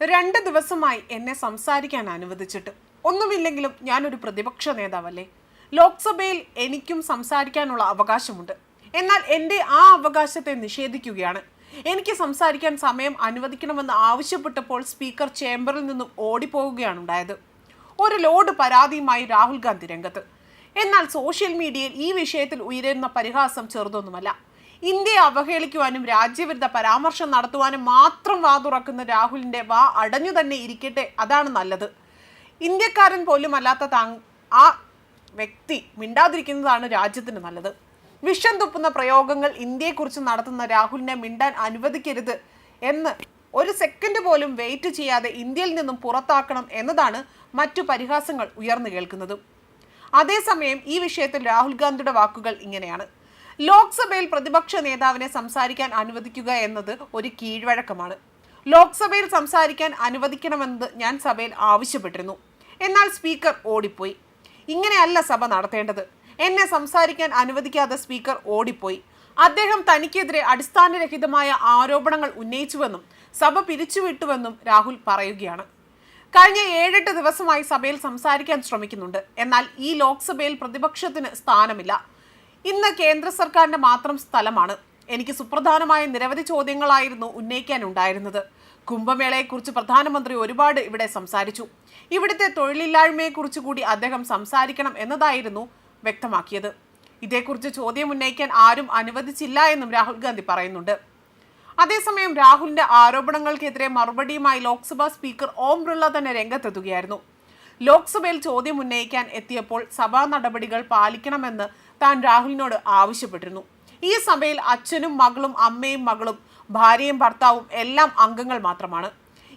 രണ്ട് ദിവസമായി എന്നെ സംസാരിക്കാൻ അനുവദിച്ചിട്ട്. ഒന്നുമില്ലെങ്കിലും ഞാനൊരു പ്രതിപക്ഷ നേതാവല്ലേ? ലോക്സഭയിൽ എനിക്കും സംസാരിക്കാനുള്ള അവകാശമുണ്ട്. എന്നാൽ എന്റെ ആ അവകാശത്തെ നിഷേധിക്കുകയാണ്. എനിക്ക് സംസാരിക്കാൻ സമയം അനുവദിക്കണമെന്ന് ആവശ്യപ്പെട്ടപ്പോൾ സ്പീക്കർ ചേംബറിൽ നിന്നും ഓടിപ്പോവുകയാണ് ഉണ്ടായത് ഒരു ലോഡ് പരാതിയുമായി രാഹുൽ ഗാന്ധി രംഗത്ത്. എന്നാൽ സോഷ്യൽ മീഡിയയിൽ ഈ വിഷയത്തിൽ ഉയരുന്ന പരിഹാസം ചെറുതൊന്നുമല്ല. ഇന്ത്യയെ അവഹേളിക്കുവാനും രാജ്യവിരുദ്ധ പരാമർശം നടത്തുവാനും മാത്രം വാ തുറക്കുന്ന രാഹുലിന്റെ വാ അടഞ്ഞു തന്നെ ഇരിക്കട്ടെ അതാണ് നല്ലത്. ഇന്ത്യക്കാരൻ പോലും അല്ലാത്ത ആ വ്യക്തി മിണ്ടാതിരിക്കുന്നതാണ് രാജ്യത്തിന് നല്ലത്. വിഷം തുപ്പുന്ന പ്രയോഗങ്ങൾ ഇന്ത്യയെക്കുറിച്ച് നടത്തുന്ന രാഹുലിനെ മിണ്ടാൻ അനുവദിക്കരുത് എന്ന് ഒരു സെക്കൻഡ് പോലും വെയിറ്റ് ചെയ്യാതെ ഇന്ത്യയിൽ നിന്നും പുറത്താക്കണം എന്നതാണ് മറ്റു പരിഹാസങ്ങൾ ഉയർന്നു കേൾക്കുന്നതും. അതേസമയം ഈ വിഷയത്തിൽ രാഹുൽ ഗാന്ധിയുടെ വാക്കുകൾ ഇങ്ങനെയാണ്. ലോക്സഭയിൽ പ്രതിപക്ഷ നേതാവിനെ സംസാരിക്കാൻ അനുവദിക്കുക എന്നത് ഒരു കീഴ്വഴക്കമാണ്. ലോക്സഭയിൽ സംസാരിക്കാൻ അനുവദിക്കണമെന്നത് ഞാൻ സഭയിൽ ആവശ്യപ്പെട്ടിരുന്നു. എന്നാൽ സ്പീക്കർ ഓടിപ്പോയി. ഇങ്ങനെയല്ല സഭ നടത്തേണ്ടത്. എന്നെ സംസാരിക്കാൻ അനുവദിക്കാതെ സ്പീക്കർ ഓടിപ്പോയി. അദ്ദേഹം തനിക്കെതിരെ അടിസ്ഥാനരഹിതമായ ആരോപണങ്ങൾ ഉന്നയിച്ചുവെന്നും സഭ പിരിച്ചുവിട്ടുവെന്നും രാഹുൽ പറയുകയാണ്. കഴിഞ്ഞ ഏഴെട്ട് ദിവസമായി സഭയിൽ സംസാരിക്കാൻ ശ്രമിക്കുന്നുണ്ട്. എന്നാൽ ഈ ലോക്സഭയിൽ പ്രതിപക്ഷത്തിന് സ്ഥാനമില്ല. ഇന്ന് കേന്ദ്ര സർക്കാരിന്റെ മാത്രം സ്ഥലമാണ്. എനിക്ക് സുപ്രധാനമായ നിരവധി ചോദ്യങ്ങളായിരുന്നു ഉന്നയിക്കാനുണ്ടായിരുന്നത്. കുംഭമേളയെക്കുറിച്ച് പ്രധാനമന്ത്രി ഒരുപാട് ഇവിടെ സംസാരിച്ചു. ഇവിടുത്തെ തൊഴിലില്ലായ്മയെക്കുറിച്ച് കൂടി അദ്ദേഹം സംസാരിക്കണം എന്നതായിരുന്നു വ്യക്തമാക്കിയത്. ഇതേക്കുറിച്ച് ചോദ്യം ഉന്നയിക്കാൻ ആരും അനുവദിച്ചില്ല എന്നും രാഹുൽ ഗാന്ധി പറയുന്നുണ്ട്. അതേസമയം രാഹുലിന്റെ ആരോപണങ്ങൾക്കെതിരെ മറുപടിയുമായി ലോക്സഭാ സ്പീക്കർ ഓം ബിർള തന്നെ രംഗത്തെത്തുകയായിരുന്നു. ലോക്സഭയിൽ ചോദ്യം ഉന്നയിക്കാൻ എത്തിയപ്പോൾ സഭാ നടപടികൾ പാലിക്കണമെന്ന് താൻ രാഹുലിനോട് ആവശ്യപ്പെട്ടിരുന്നു. ഈ സഭയിൽ അച്ഛനും മകളും അമ്മയും മകളും ഭാര്യയും ഭർത്താവും എല്ലാം അംഗങ്ങൾ മാത്രമാണ്.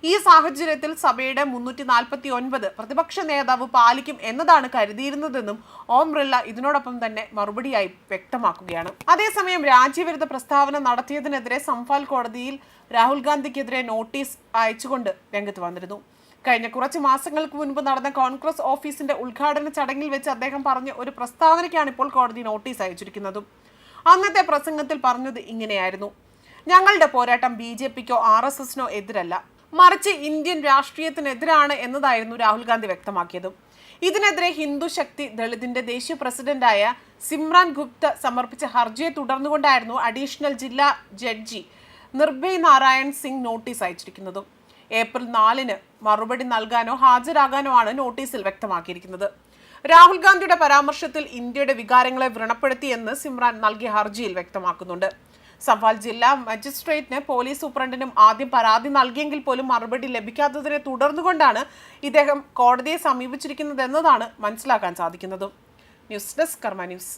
ഈ സാഹചര്യത്തിൽ സഭയുടെ മുന്നൂറ്റി നാൽപ്പത്തി ഒൻപത് പ്രതിപക്ഷ നേതാവ് പാലിക്കും എന്നതാണ് കരുതിയിരുന്നതെന്നും ഓം ബിർള ഇതിനോടൊപ്പം തന്നെ മറുപടിയായി വ്യക്തമാക്കുകയാണ്. അതേസമയം രാജ്യവിരുദ്ധ പ്രസ്താവന നടത്തിയതിനെതിരെ സംഫാൽ കോടതിയിൽ രാഹുൽ ഗാന്ധിക്കെതിരെ നോട്ടീസ് അയച്ചുകൊണ്ട് രംഗത്ത് വന്നിരുന്നു. കഴിഞ്ഞ കുറച്ച് മാസങ്ങൾക്ക് മുൻപ് നടന്ന കോൺഗ്രസ് ഓഫീസിന്റെ ഉദ്ഘാടന ചടങ്ങിൽ വെച്ച് അദ്ദേഹം പറഞ്ഞ ഒരു പ്രസ്താവനയ്ക്കാണ് ഇപ്പോൾ കോടതി നോട്ടീസ് അയച്ചിരിക്കുന്നതും. അന്നത്തെ പ്രസംഗത്തിൽ പറഞ്ഞത് ഇങ്ങനെയായിരുന്നു. ഞങ്ങളുടെ പോരാട്ടം ബി ജെ പിക്കോ ആർ എസ് എസിനോ എതിരല്ല. മറിച്ച് ഇന്ത്യൻ രാഷ്ട്രീയത്തിനെതിരാണ് എന്നതായിരുന്നു രാഹുൽ ഗാന്ധി വ്യക്തമാക്കിയത്. ഇതിനെതിരെ ഹിന്ദു ശക്തി ദളിതിന്റെ ദേശീയ പ്രസിഡന്റായ സിമ്രാൻ ഗുപ്ത സമർപ്പിച്ച ഹർജിയെ തുടർന്നുകൊണ്ടായിരുന്നു അഡീഷണൽ ജില്ലാ ജഡ്ജി നിർഭയ് നാരായൺ സിംഗ് നോട്ടീസ് അയച്ചിരിക്കുന്നതും. ഏപ്രിൽ നാലിന് മറുപടി നൽകാനോ ഹാജരാകാനോ ആണ് നോട്ടീസിൽ വ്യക്തമാക്കിയിരിക്കുന്നത്. രാഹുൽ ഗാന്ധിയുടെ പരാമർശത്തിൽ ഇന്ത്യയുടെ വികാരങ്ങളെ വ്രണപ്പെടുത്തിയെന്ന് സിമ്രാൻ നൽകിയ ഹർജിയിൽ വ്യക്തമാക്കുന്നുണ്ട്. സംഫാൽ ജില്ലാ മജിസ്ട്രേറ്റിന് പോലീസ് സൂപ്രണ്ടിനും ആദ്യം പരാതി നൽകിയെങ്കിൽ പോലും മറുപടി ലഭിക്കാത്തതിനെ തുടർന്നുകൊണ്ടാണ് ഇദ്ദേഹം കോടതിയെ സമീപിച്ചിരിക്കുന്നതെന്നതാണ് മനസ്സിലാക്കാൻ സാധിക്കുന്നത്. News desk Karma news.